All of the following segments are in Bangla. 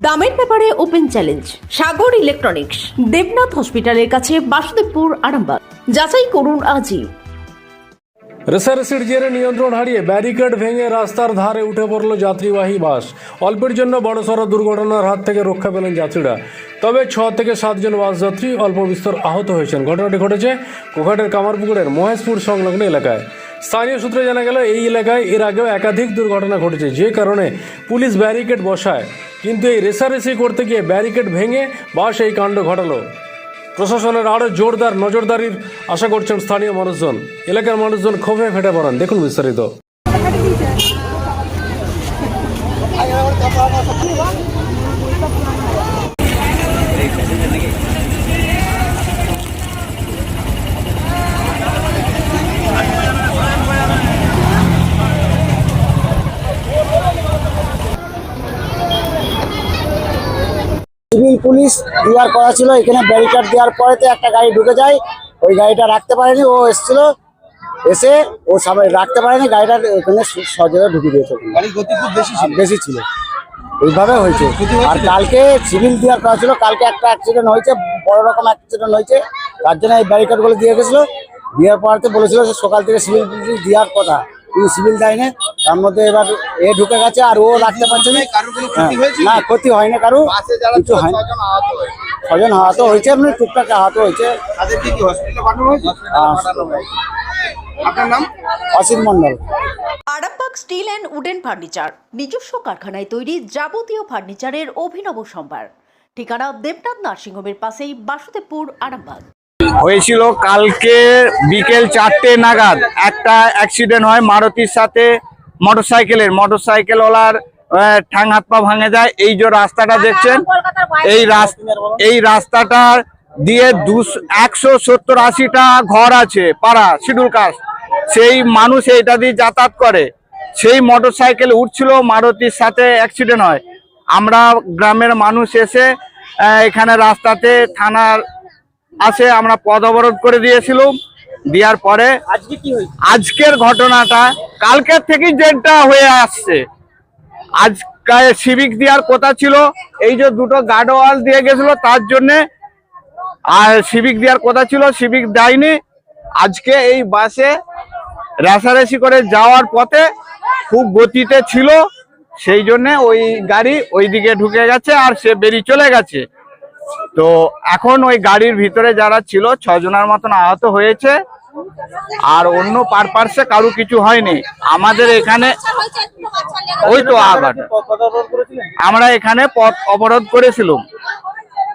দামের ব্যাপারে open challenge, Sagar electronics, Debnath হসপিটালের কাছে বাসুদেবপুর, আরামবাগ। যাচাই করুন আজই। রেসারেসির জেরে নিয়ন্ত্রণ হারিয়ে ব্যারিকেড ভেঙে রাস্তার ধারে উঠে পড়ল যাত্রীবাহী বাস। অল্পের জন্য বড়সড় দুর্ঘটনার হাত থেকে রক্ষা পেলেন যাত্রীরা। তবে ছ থেকে সাতজন বাস যাত্রী অল্প বিস্তর আহত হয়েছেন। ঘটনাটি ঘটেছে কোঘাটের কামারপুকুরের মহেশপুর সংলগ্ন এলাকায়। স্থানীয় সূত্রে জানা গেল, এই এলাকায় এর আগেও একাধিক দুর্ঘটনা ঘটেছে, যে কারণে পুলিশ ব্যারিকেড বসায়। কিন্তু এই রেসারেসি করতে গিয়ে ব্যারিকেড ভেঙে বাস এই কাণ্ড ঘটালো। প্রশাসনের আরও জোরদার নজরদারির আশা করছেন স্থানীয় মানুষজন। এলাকার মানুষজন ক্ষোভে ফেটে পড়েন। দেখুন বিস্তারিত। পুলিশ দেওয়ার করা ছিল। এখানে ব্যারিকেড দেওয়ার পরেতে একটা গাড়ি ঢুকে যায়। ওই গাড়িটা রাখতে পারেনি ও এসেছিল। এসে ও সবাই রাখতে পারেনি গাড়িটা এখানে সজোরে ঢুকে দিয়েছে। ছিল। বেশি ছিল। এইভাবে হয়েছে। আর কালকে সিভিল দেওয়ার করা ছিল। কালকে একটা অ্যাক্সিডেন্ট হয়েছে বড় রকম অ্যাক্সিডেন্ট হয়েছে। তার জন্য এই ব্যারিকেডগুলো দিয়ে গেছিল। দেওয়ার পরতে বলেছিল যে সকাল থেকে সিভিল দেওয়ার কথা। কিন্তু সিভিল দেয়নি। তার মধ্যে এবার এ ঢুকে গেছে আর ও রাখতে পারছে না। হ্যাঁ, ক্ষতি হয়েছে না ক্ষতি হয়নি কারও কিছু ছিল হয়নি। ছজন আহত হয়েছে। এমনি টুকটাক আহত হয়েছে। তাদেরকে কি হসপিটালে পাঠানো হয়েছে? আহ, পাঠানো হয়েছে আপনার নাম? Asim Mondal Arambagh steel and wooden furniture নিজস্ব কারখানায় তৈরি যাবতীয় ফার্নিচারের অভিনব সম্ভার। ঠিকানা দেবনাথ নার্সিংহোমের পাশেই বাসুদেবপুর আরামবাগ। হয়েছিল কালকে বিকেল চারটে নাগাদ। একটা অ্যাক্সিডেন্ট হয় মারুতির সাথে মোটরসাইকেলের মোটরসাইকেলওয়ালার আহ, ঠ্যাং হাত পা ভাঙে যায়। এই যে রাস্তাটা দেখছেন এই রাস্তা এই রাস্তাটা দিয়ে দুশো একশো সত্তর আশিটা ঘর আছে পাড়া শিডিউল কাস্ট। সেই মানুষ এইটা দিয়ে যাতায়াত করে। সেই মোটরসাইকেল উঠছিল মারুতির সাথে অ্যাক্সিডেন্ট হয়। আমরা গ্রামের মানুষ এসে এখানে রাস্তাতে থানার আসে আমরা পদ অবরোধ করে দিয়েছিলাম। দেওয়ার পরে আজকের ঘটনাটা কালকের থেকে যেটা হয়ে আসছে। আজকে সিভিক দেওয়ার কথা ছিল এই যে দুটো গার্ডওয়াল দিয়ে গেছিল তার জন্যে আর সিভিক দেওয়ার কথা ছিল সিভিক দেয়নি। আজকে এই বাসে রেসারেসি করে যাওয়ার পথে খুব গতিতে ছিল সেই জন্যে ওই গাড়ি ওই দিকে ঢুকে গেছে আর সে বেরিয়ে চলে গেছে। তো এখন ওই গাড়ির ভিতরে যারা ছিল, ছজনের মতন আহত হয়েছে। আর অন্য পারপার্সে কারু কিছু হয়নি। আমাদের এখানে ওই তো আঘাত আমরা এখানে পথ অবরোধ করেছিলাম।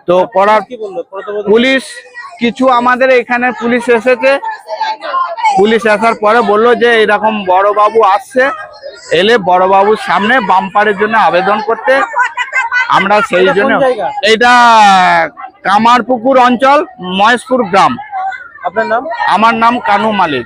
তো করার পুলিশ কিছু আমাদের এখানে পুলিশ এসেছে। পুলিশ আসার পরে বলল যে এরকম বড় বাবু আসছে। এলে বড় বাবুর সামনে বাম্পারের জন্য আবেদন করতে। আমরা সেই জন্য এটা কামারপুকুর অঞ্চল মহেশপুর গ্রাম। আপনার নাম? আমার নাম কানু মালিক।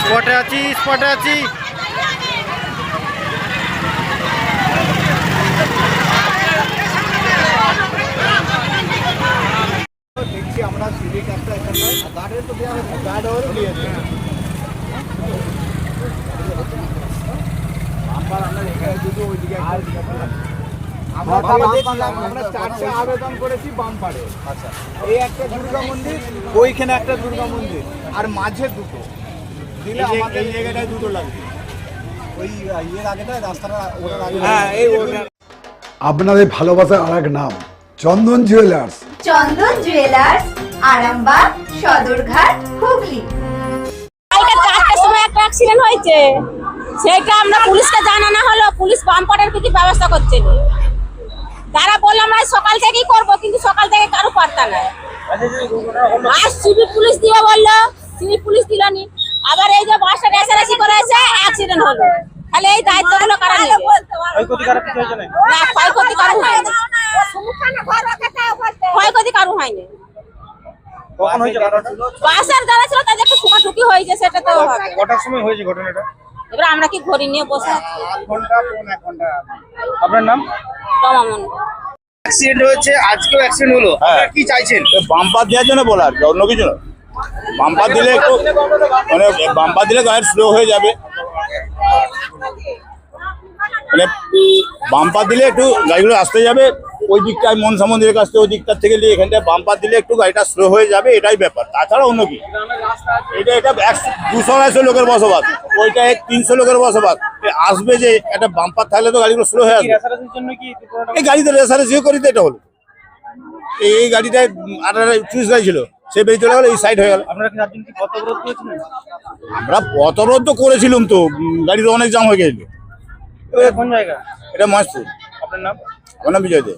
স্পটে আছি স্পটে আছি দেখছি আমরা সিভিক একটা এখানে গার্ডের তো দেওয়া হয়েছে গার্ড ওরও দিয়েছে আবার আমরা এখানে দুটো ওইদিকে আমরা ভালো দেখলাম আমরা চারটে আবেদন করেছি বামপাড়ে আচ্ছা এই একটা দুর্গা মন্দির ওইখানে একটা দুর্গা মন্দির আর মাঝে দুটো। দিলে আমাদের জায়গাটায় দুটো লাগবে ওই ইয়ের আগেটা রাস্তাটা ওটার আগে হ্যাঁ এই ওটা। আপনাদের ভালোবাসার আর এক নাম চন্দন জুয়েলার্স চন্দন জুয়েলার্স আরামবাগ সদরঘাট হুগলি চারটার সময় একটা অ্যাক্সিডেন্ট হয়েছে সেটা আমরা পুলিশকে জানানো হলো পুলিশ বাম্পারের কিছু ব্যবস্থা করছে তারা বলল আমরা সকাল থেকেই করব কিন্তু সকাল থেকে কারও পারতা নাই আর সিভিক পুলিশ দিবে বলল সিভিক পুলিশ দিল নি আবার এই যে বাসটা রেসারেসি করে এসে অ্যাক্সিডেন্ট হলো তাহলে এই দায়িত্বগুলো কারা নেবে না ক্ষয়ক্ষতি কারও হয়নি ক্ষয়ক্ষতি কারও হয়নি কখন হয়েছে ঘটনাটা? বাসের যারা ছিল তাদের একটু ঠুকাঠুকি হয়েছে সেটা তো হবে। কটার সময় হয়েছে ঘটনাটা? এবার আমরা কি ঘড়ি নিয়ে বসে? ঘণ্টা এক ঘণ্টা আপনার নাম? রমা অ্যাক্সিডেন্ট হয়েছে আজকেও অ্যাক্সিডেন্ট হলো। আপনারা কি চাইছেন? বাম্পার দেওয়ার জন্য বলার অন্য কিছু না। বাম্পার দিলে একটু মানে বাম্পার দিলে গাড়ি স্লো হয়ে যাবে। মানে বাম্পার দিলে একটু গাড়িগুলো আসতে যাবে ওই দিকটায় মনসা মন্দিরের কাছ থেকে ওই দিকটার থেকে নিয়ে এখানটায় বাম্পার দিলে একটু গাড়িটা স্লো হয়ে যাবে এটাই ব্যাপার। তাছাড়া অন্য কি? এটা এটা একশো দুশো আড়াইশো লোকের বসবাস। ওইটা এক তিনশো লোকের বসবাস। আসবে যে একটা বাম্পার থাকলে তো গাড়িগুলো স্লো হয়ে আসবে। এই গাড়িতে রেসারেসিও করি তো এটা হলো। এই গাড়িটায় আঠারো চুরিশ গাড়ি ছিল। সে বেরিয়ে চলে গেল এই সাইড হয়ে গেল। আমরা পথরোধ তো করেছিলাম তো উম, গাড়ি তো অনেক জাম হয়ে গেছিল। এটা মহেশপুর। আপনার নাম? আমার বিজয় দে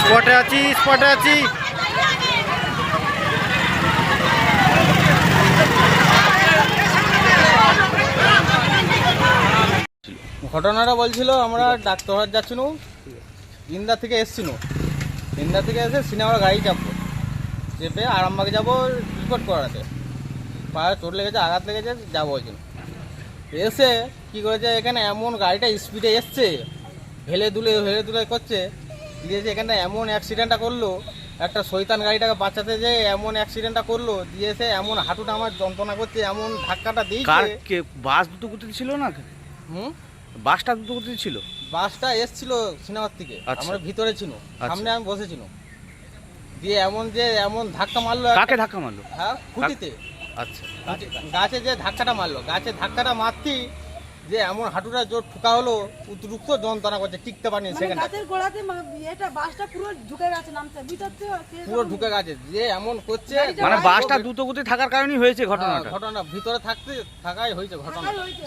স্পটে আছি স্পটে আছি। ঘটনাটা বলছিল আমরা ডাক্তার যাচ্ছিল ইন্দা থেকে এসছিল ইন্দা থেকে এসে সিনেমার গাড়ি চাপবো। চেপে আরামবাগে যাব রিপোর্ট করাতে। পায়ে চোট লেগেছে আঘাত লেগেছে যাব ওই জন্য এসে কী করেছে এখানে এমন গাড়িটা স্পিডে এসছে হেলে দুলে হেলে দুলে করছে দিয়েছে এখানটা এমন অ্যাক্সিডেন্টটা করল একটা শৈতান গাড়িটাকে বাঁচাতে যে এমন অ্যাক্সিডেন্টটা করল দিয়েছে এমন হাঁটুটা আমার যন্ত্রণা করছে এমন ধাক্কাটা দিয়েছে। বাস দুটো ছিল না? হুম? বাসটা দুটো গতিতে ছিল? বাসটা এসছিল সিনেমার থেকে আচ্ছা। আমরা ভিতরে ছিল সামনে আমি বসেছিল দিয়ে এমন যে এমন ধাক্কা মারলো একটা- কাকে ধাক্কা মারলো? হ্যাঁ খুঁটিতে। আচ্ছা। গাছে- গাছে যে ধাক্কাটা মারলো গাছে ধাক্কাটা মারতি যে এমন হাঁটুটা জোর ঠুকা হলো উদ্রুক্ত যন্ত্রণা করছে টিকতে পারিনি মানে সেখানে গাছের গোড়াতে মা- এটা বাসটা পুরো ঢুকে গেছে নামতে ভিতর থেকে পুরো ঢুকে গেছে যে এমন করছে মানে বাসটা দ্রুত গতি থাকার কারণেই হয়েছে হ্যাঁ, ঘটনাটা। ঘটনা ভিতরে থাকতে থাকাই হয়েছে ঘটনা হয়েছে।